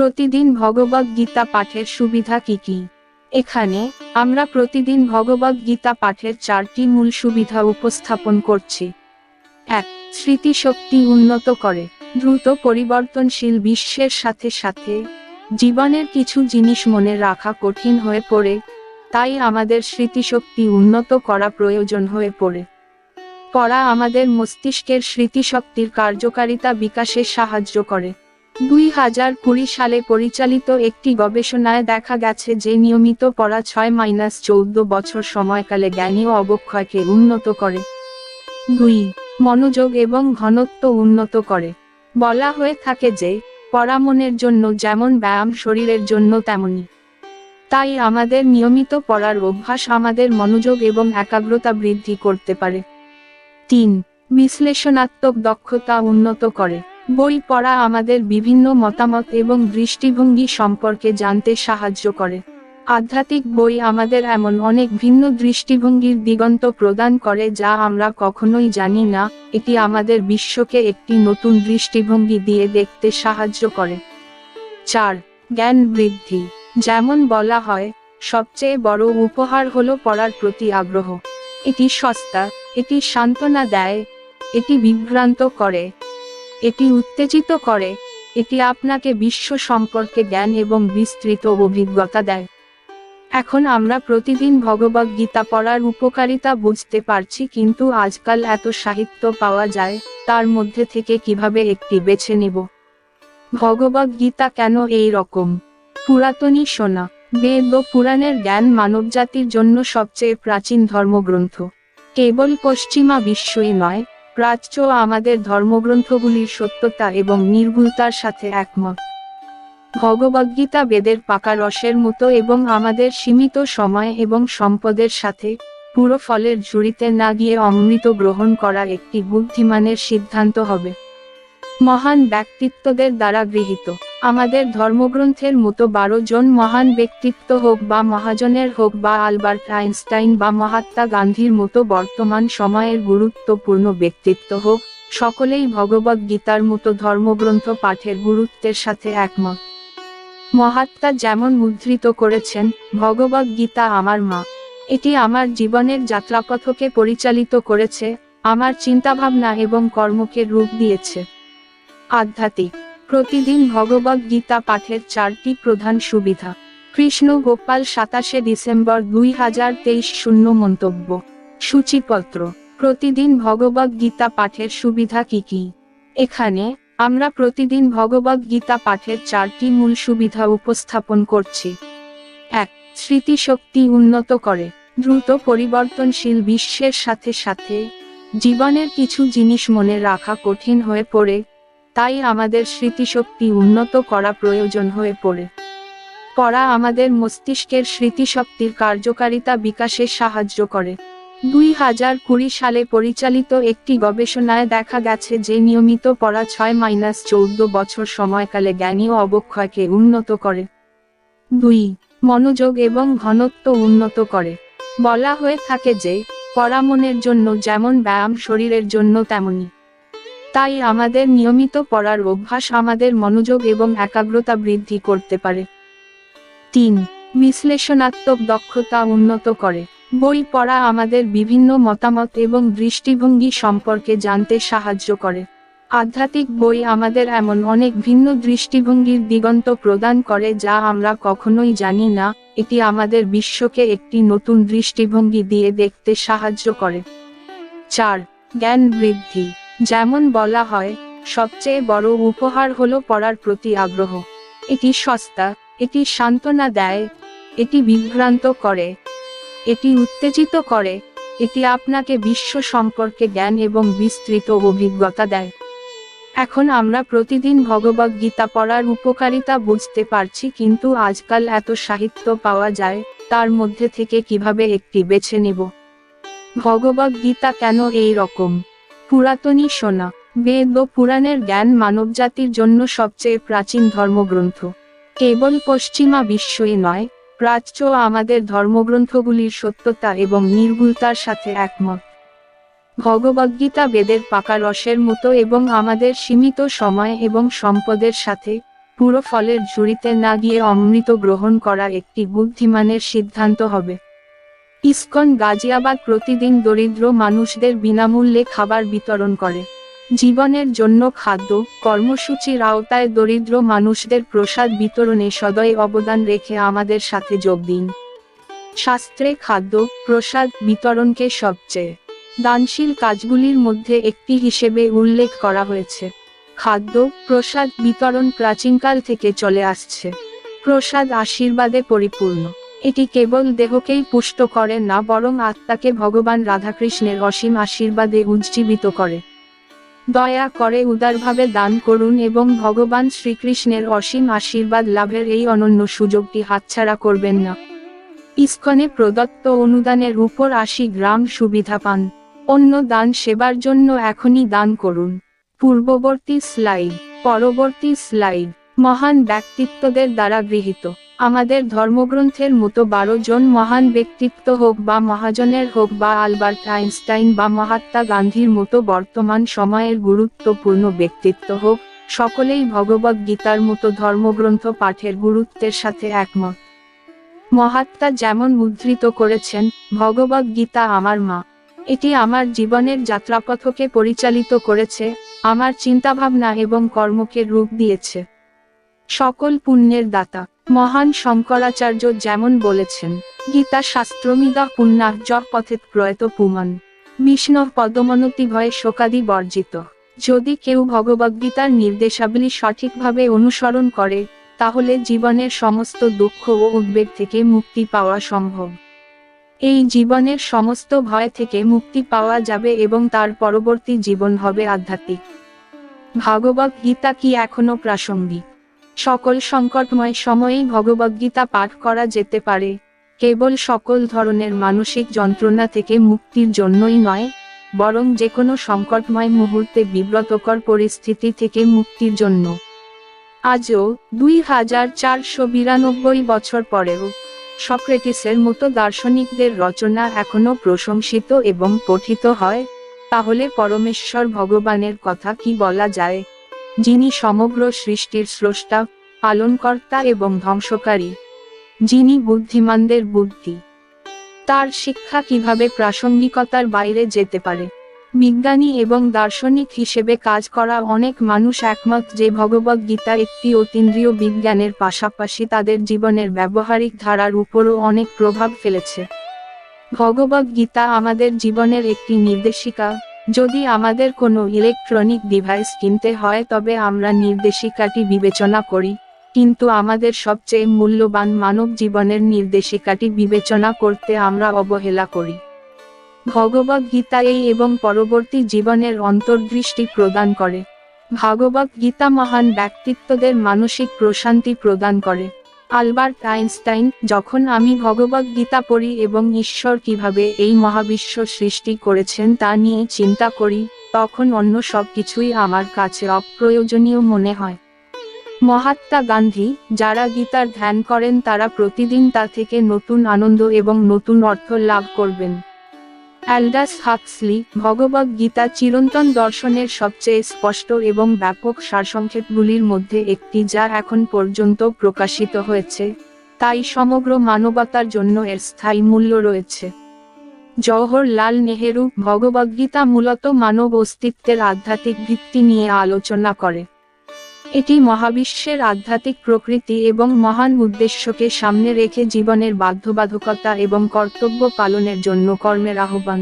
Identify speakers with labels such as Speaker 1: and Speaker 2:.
Speaker 1: প্রতিদিন ভগবদ গীতা পাঠের সুবিধা কি কি? এখানে আমরা প্রতিদিন ভগবদ গীতা পাঠের চারটি মূল সুবিধা উপস্থাপন করছি। এক, স্মৃতিশক্তি উন্নত করে। দ্রুত পরিবর্তনশীল বিশ্বের সাথে সাথে জীবনের কিছু জিনিস মনে রাখা কঠিন হয়ে পড়ে, তাই আমাদের স্মৃতিশক্তি উন্নত করা প্রয়োজন হয়ে পড়ে। পড়া আমাদের মস্তিষ্কের স্মৃতিশক্তির কার্যকারিতা বিকাশে সাহায্য করে। দুই হাজার কুড়ি সালে পরিচালিত একটি গবেষণায় দেখা গেছে যে নিয়মিত পড়া ছয় মাইনাস চৌদ্দ বছর সময়কালে জ্ঞানী ও অবক্ষয়কে উন্নত করে। দুই, মনোযোগ এবং ঘনত্ব উন্নত করে। বলা হয়ে থাকে যে, পড়া মনের জন্য যেমন ব্যায়াম শরীরের জন্য তেমনি তাই আমাদের নিয়মিত পড়ার অভ্যাস আমাদের মনোযোগ এবং একাগ্রতা বৃদ্ধি করতে পারে। তিন, বিশ্লেষণাত্মক দক্ষতা উন্নত করে। বই পড়া আমাদের বিভিন্ন মতামত এবং দৃষ্টিভঙ্গি সম্পর্কে জানতে সাহায্য করে। আধ্যাত্মিক বই আমাদের এমন অনেক ভিন্ন দৃষ্টিভঙ্গির দিগন্ত প্রদান করে যা আমরা কখনোই জানি না, এটি আমাদের বিশ্বকে একটি নতুন দৃষ্টিভঙ্গি দিয়ে দেখতে সাহায্য করে। চার, জ্ঞান বৃদ্ধি। যেমন বলা হয়, সবচেয়ে বড় উপহার হলো পড়ার প্রতি আগ্রহ। এটি সস্তা, এটি সান্ত্বনা দেয়, এটি বিভ্রান্ত করে এটি উত্তেজিত করে। এটি আপনাকে বিশ্ব সম্পর্কে জ্ঞান এবং বিস্তৃত অভিজ্ঞতা দেয়। এখন আমরা প্রতিদিন ভগবদ গীতা পড়ার উপকারিতা বুঝতে পারছি কিন্তু আজকাল এত সাহিত্য পাওয়া যায়, তার মধ্যে থেকে কীভাবে একটি বেছে নেব? ভগবদ গীতা কেন এই রকম? পুরাতনী সোনা বেদ ও পুরাণের জ্ঞান মানবজাতির জন্য সবচেয়ে প্রাচীন ধর্মগ্রন্থ। কেবল পশ্চিমা বিশ্বই নয় প্রাচ্য আমাদের ধর্মগ্রন্থগুলির সত্যতা এবং নির্ভুলতার সাথে একমত। ভগবদ্গীতা বেদের পাকা রসের মতো এবং আমাদের সীমিত সময় এবং সম্পদের সাথে পুরো ফলের ঝুড়িতে না গিয়ে অমৃত গ্রহণ করা একটি বুদ্ধিমানের সিদ্ধান্ত হবে। মহান ব্যক্তিত্বদের দ্বারা গৃহীত। আমাদের ধর্মগ্রন্থের মতো বারো জন মহান ব্যক্তিত্ব হোক বা মহাজনের হোক বা আলবার্ট আইনস্টাইন বা মহাত্মা গান্ধীর মতো বর্তমান সময়ের গুরুত্বপূর্ণ ব্যক্তিত্ব হোক, সকলেই ভগবদ গীতার মতো ধর্মগ্রন্থ পাঠের গুরুত্বের সাথে একমত। মহাত্মা যেমন উদ্ধৃত করেছেন ভগবদ গীতা আমার মা। এটি আমার জীবনের যাত্রাপথকে পরিচালিত করেছে, আমার চিন্তাভাবনা এবং কর্মকে রূপ দিয়েছে। আধ্যাত্মিক প্রতিদিন ভগবদ গীতা পাঠের চারটি প্রধান সুবিধা। কৃষ্ণ গোপাল সাতাশে ডিসেম্বর দুই হাজার তেইশ শূন্য মন্তব্য। সূচিপত্র। প্রতিদিন ভগবদ গীতা পাঠের সুবিধা কি কি? এখানে আমরা প্রতিদিন ভগবদ গীতা পাঠের চারটি মূল সুবিধা উপস্থাপন করছি। এক, স্মৃতিশক্তি উন্নত করে। দ্রুত পরিবর্তনশীল বিশ্বের সাথে সাথে জীবনের কিছু জিনিস মনে রাখা কঠিন হয়ে পড়ে তাই আমাদের স্মৃতিশক্তি উন্নত করা প্রয়োজন হয়ে পড়ে। পড়া আমাদের মস্তিষ্কের স্মৃতিশক্তির কার্যকারিতা বিকাশে সাহায্য করে। দুই হাজার কুড়ি সালে পরিচালিত একটি গবেষণায় দেখা গেছে যে নিয়মিত পড়া ছয় মাইনাস চৌদ্দ বছর সময়কালে জ্ঞানী ও অবক্ষয়কে উন্নত করে। দুই, মনোযোগ এবং ঘনত্ব উন্নত করে। বলা হয়ে থাকে যে, পড়া মনের জন্য যেমন ব্যায়াম শরীরের জন্য তেমনি তাই আমাদের নিয়মিত পড়ার অভ্যাস আমাদের মনোযোগ এবং একাগ্রতা বৃদ্ধি করতে পারে। তিন, বিশ্লেষণাত্মক দক্ষতা উন্নত করে। বই পড়া আমাদের বিভিন্ন মতামত এবং দৃষ্টিভঙ্গি সম্পর্কে জানতে সাহায্য করে। আধ্যাত্মিক বই আমাদের এমন অনেক ভিন্ন দৃষ্টিভঙ্গির দিগন্ত প্রদান করে যা আমরা কখনোই জানি না। এটি আমাদের বিশ্বকে একটি নতুন দৃষ্টিভঙ্গি দিয়ে দেখতে সাহায্য করে। চার, জ্ঞান বৃদ্ধি। যেমন বলা হয়, সবচেয়ে বড় উপহার হলো পড়ার প্রতি আগ্রহ। এটি সস্তা, এটি সান্ত্বনা দেয়, এটি বিভ্রান্ত করে, এটি উত্তেজিত করে, এটি আপনাকে বিশ্ব সম্পর্কে জ্ঞান এবং বিস্তৃত অভিজ্ঞতা দেয়। এখন আমরা প্রতিদিন ভগবদ গীতা পড়ার উপকারিতা বুঝতে পারছি কিন্তু আজকাল এত সাহিত্য পাওয়া যায়, তার মধ্যে থেকে কীভাবে একটি বেছে নেব? ভগবদ গীতা কেন এই রকম? পুরাতনী সোনা, বেদ ও পুরাণের জ্ঞান মানবজাতির জন্য সবচেয়ে প্রাচীন ধর্মগ্রন্থ। কেবল পশ্চিমা বিশ্বই নয়, প্রাচ্য আমাদের ধর্মগ্রন্থগুলির সত্যতা এবং নির্ভুলতার সাথে একমত। ভগবদ্গীতা বেদের পাকা রসের মতো এবং আমাদের সীমিত সময় এবং সম্পদের সাথে পুরো ফলের ঝুড়িতে না গিয়ে অমৃত গ্রহণ করা একটি বুদ্ধিমানের সিদ্ধান্ত হবে। ইসকন গাজিয়াবাদ প্রতিদিন দরিদ্র মানুষদের বিনামূল্যে খাবার বিতরণ করে। জীবনের জন্য খাদ্য, কর্মসূচির আওতায় দরিদ্র মানুষদের প্রসাদ বিতরণে সদয় অবদান রেখে আমাদের সাথে যোগ দিন। শাস্ত্রে খাদ্য, প্রসাদ বিতরণকে সবচেয়ে দানশীল কাজগুলির মধ্যে একটি হিসেবে উল্লেখ করা হয়েছে। খাদ্য, প্রসাদ বিতরণ প্রাচীনকাল থেকে চলে আসছে। প্রসাদ আশীর্বাদে পরিপূর্ণ। এটি কেবল দেহকেই পুষ্ট করে না, বরং আত্মাকে ভগবান রাধাকৃষ্ণের অসীম আশীর্বাদে উজ্জীবিত করে। দয়া করে উদারভাবে দান করুন এবং ভগবান শ্রীকৃষ্ণের অসীম আশীর্বাদ লাভের এই অনন্য সুযোগটি হাতছাড়া করবেন না। ইস্কনে প্রদত্ত অনুদানের উপর আশি গ্রাম সুবিধা পান। অন্য দান সেবার জন্য এখনই দান করুন। পূর্ববর্তী স্লাইড। পরবর্তী স্লাইড। মহান ব্যক্তিত্বদের দ্বারা গৃহীত। আমাদের ধর্মগ্রন্থের মতো বারো জন মহান ব্যক্তিত্ব হোক বা মহাজনের হোক বা আলবার্ট আইনস্টাইন বা মহাত্মা গান্ধীর মতো বর্তমান সময়ের গুরুত্বপূর্ণ ব্যক্তিত্ব হোক, সকলেই ভগবদ গীতার মতো ধর্মগ্রন্থ পাঠের গুরুত্বের সাথে একমত। মহাত্মা যেমন উদ্ধৃত করেছেন ভগবদ গীতা আমার মা। এটি আমার জীবনের যাত্রাপথকে পরিচালিত করেছে, আমার চিন্তাভাবনা এবং কর্মকে রূপ দিয়েছে। সকল পুণ্যের দাতা। মহান শঙ্করাচার্য যেমন বলেছেন, গীতা শাস্ত্রমিদা পুণ্যাহ য পথেত প্রয়ত পুমান। বিষ্ণব পদমনতি ভয়ে শোকাদি বর্জিত। যদি কেউ ভগবদ্গীতার নির্দেশাবলী সঠিকভাবে অনুসরণ করে, তাহলে জীবনের সমস্ত দুঃখ ও উদ্বেগ থেকে মুক্তি পাওয়া সম্ভব। এই জীবনের সমস্ত ভয় থেকে মুক্তি পাওয়া যাবে এবং তার পরবর্তী জীবন হবে আধ্যাত্মিক। ভাগবত গীতা কি এখনও প্রাসঙ্গিক? সকল সংকটময় সময়েই ভগবদ্গীতা পাঠ করা যেতে পারে। কেবল সকল ধরনের মানসিক যন্ত্রণা থেকে মুক্তির জন্যই নয়, বরং যে কোনো সংকটময় মুহূর্তে বিব্রতকর পরিস্থিতি থেকে মুক্তির জন্য। আজও দুই হাজার চারশো বিরানব্বই বছর পরেও সক্রেটিসের মতো দার্শনিকদের রচনা এখনও প্রশংসিত এবং পঠিত হয়, তাহলে পরমেশ্বর ভগবানের কথা কি বলা যায়? যিনি সমগ্র সৃষ্টির স্রষ্টা, পালনকর্তা এবং ধ্বংসকারী। যিনি বুদ্ধিমানদের বুদ্ধি। তার শিক্ষা কীভাবে প্রাসঙ্গিকতার বাইরে যেতে পারে? বিজ্ঞানী এবং দার্শনিক হিসেবে কাজ করা অনেক মানুষ একমত যে ভগবদ গীতা একটি অতীন্দ্রিয় বিজ্ঞানের পাশাপাশি তাদের জীবনের ব্যবহারিক ধারার উপরও অনেক প্রভাব ফেলেছে। ভগবদ গীতা আমাদের জীবনের একটি নির্দেশিকা। যদি আমাদের কোনো ইলেকট্রনিক ডিভাইস কিনতে হয় তবে আমরা নির্দেশিকাটি বিবেচনা করি, কিন্তু আমাদের সবচেয়ে মূল্যবান মানব জীবনের নির্দেশিকাটি বিবেচনা করতে আমরা অবহেলা করি। ভগবদ গীতা এই এবং পরবর্তী জীবনের অন্তর্দৃষ্টি প্রদান করে। ভাগবত গীতা মহান ব্যক্তিত্বদের মানসিক প্রশান্তি প্রদান করে। আলবার্ট আইনস্টাইন, যখন আমি ভগবদ গীতা পড়ি এবং ঈশ্বর কীভাবে এই মহাবিশ্ব সৃষ্টি করেছেন তা নিয়ে চিন্তা করি, তখন অন্য সব কিছুই আমার কাছে অপ্রয়োজনীয় মনে হয়। মহাত্মা গান্ধী, যারা গীতার ধ্যান করেন তারা প্রতিদিন তা থেকে নতুন আনন্দ এবং নতুন অর্থ লাভ করবেন। অ্যালডাস হাক্সলি ভগবদ গীতা চিরন্তন দর্শনের সবচেয়ে স্পষ্ট এবং ব্যাপক সারসংক্ষেপগুলির মধ্যে একটি যা এখন পর্যন্ত প্রকাশিত হয়েছে, তাই সমগ্র মানবতার জন্য এর স্থায়ী মূল্য রয়েছে। জওহরলাল নেহেরু ভগবদ্গীতা মূলত মানব অস্তিত্বের আধ্যাত্মিক ভিত্তি নিয়ে আলোচনা করে। এটি মহাবিশ্বের আধ্যাত্মিক প্রকৃতি এবং মহান উদ্দেশ্যকে সামনে রেখে জীবনের বাধ্যবাধকতা এবং কর্তব্য পালনের জন্য কর্মের আহ্বান।